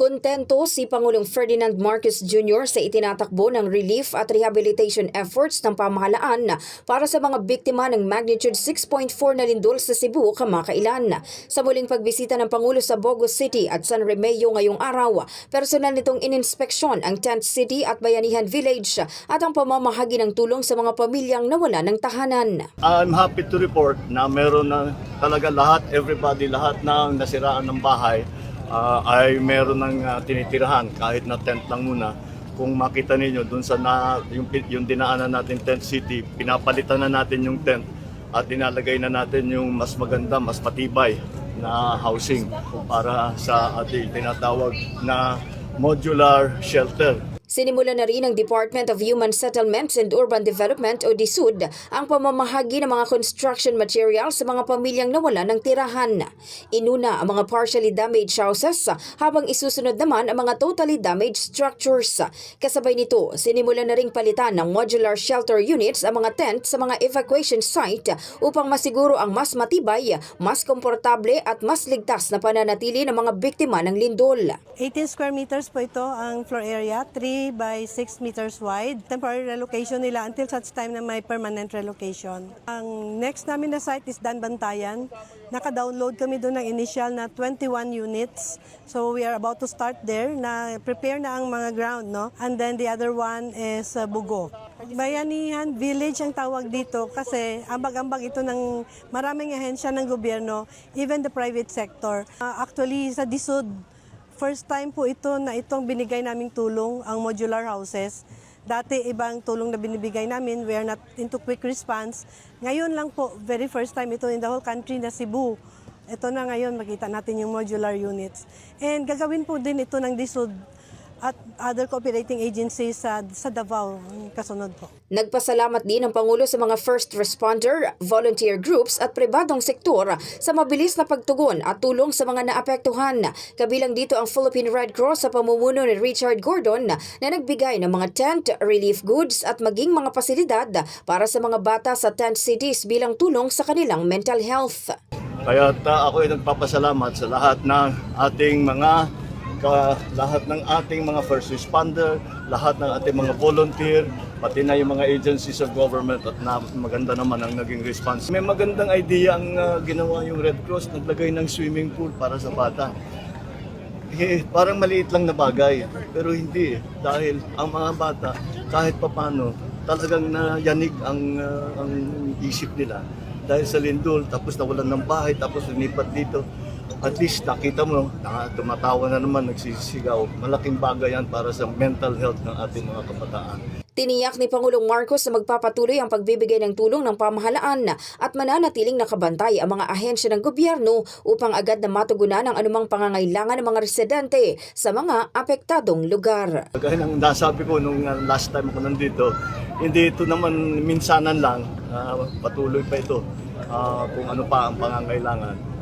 Kontento si Pangulong Ferdinand Marcos Jr. sa itinatakbo ng relief at rehabilitation efforts ng pamahalaan para sa mga biktima ng magnitude 6.4 na lindol sa Cebu kamakailan. Sa muling pagbisita ng Pangulo sa Bogo City at San Remeo ngayong araw, personal nitong ininspeksyon ang Tent City at Bayanihan Village at ang pamamahagi ng tulong sa mga pamilyang nawala ng tahanan. I'm happy to report na meron na talaga lahat, everybody, lahat ng nasiraan ng bahay ah, ay meron ng ah, tinitirahan kahit na tent lang muna. Kung makita ninyo dun sa na, yung, yung dinaanan natin tent city, pinapalitan na natin yung tent at inalagay na natin yung mas maganda, mas patibay na housing para sa ating tinatawag na modular shelter. Sinimula na rin ng Department of Human Settlements and Urban Development o DSUD ang pamamahagi ng mga construction materials sa mga pamilyang nawala ng tirahan. Inuna ang mga partially damaged houses habang isusunod naman ang mga totally damaged structures. Kasabay nito, sinimula na ring palitan ng modular shelter units ang mga tent sa mga evacuation site upang masiguro ang mas matibay, mas komportable at mas ligtas na pananatili ng mga biktima ng lindol. 18 square meters po ito ang floor area, 3 by 6 meters wide. Temporary relocation nila until such time na may permanent relocation. Ang next namin na site is Danbantayan. Naka-download kami doon ng initial na 21 units. So we are about to start there na prepare na ang mga ground, no? And then the other one is uh, Bugo. Bayanihan Village ang tawag dito kasi ambag-ambag ito ng maraming ahensya ng gobyerno, even the private sector. Uh, actually, sa DSUD, First time po ito na itong binigay naming tulong, ang modular houses. Dati ibang tulong na binibigay namin, we are not into quick response. Ngayon lang po, very first time ito in the whole country na Cebu. Ito na ngayon, makita natin yung modular units. And gagawin po din ito ng DSUD at other cooperating agencies sa, sa Davao, kasunod po. Nagpasalamat din ang Pangulo sa mga first responder, volunteer groups at pribadong sektor sa mabilis na pagtugon at tulong sa mga naapektuhan. Kabilang dito ang Philippine Red Cross sa pamumuno ni Richard Gordon na nagbigay ng mga tent, relief goods at maging mga pasilidad para sa mga bata sa tent cities bilang tulong sa kanilang mental health. Kaya ta ako ay nagpapasalamat sa lahat ng ating mga ka, lahat ng ating mga first responder, lahat ng ating mga volunteer, pati na yung mga agencies of government at na, maganda naman ang naging response. May magandang idea ang ah, ginawa yung Red Cross, naglagay ng swimming pool para sa bata. Eh, parang maliit lang na bagay, pero hindi. Dahil ang mga bata, kahit papano, talagang nayanig ang, ah, ang isip nila. Dahil sa lindol, tapos nawalan ng bahay, tapos lumipat dito. At least nakita mo, na, tumatawa na naman, nagsisigaw. Malaking bagay yan para sa mental health ng ating mga kabataan. Tiniyak ni Pangulong Marcos na magpapatuloy ang pagbibigay ng tulong ng pamahalaan at mananatiling nakabantay ang mga ahensya ng gobyerno upang agad na matugunan ang anumang pangangailangan ng mga residente sa mga apektadong lugar. Kagaya ng nasabi ko nung uh, last time ako nandito, hindi ito naman minsanan lang, ah, patuloy pa ito ah, kung ano pa ang pangangailangan.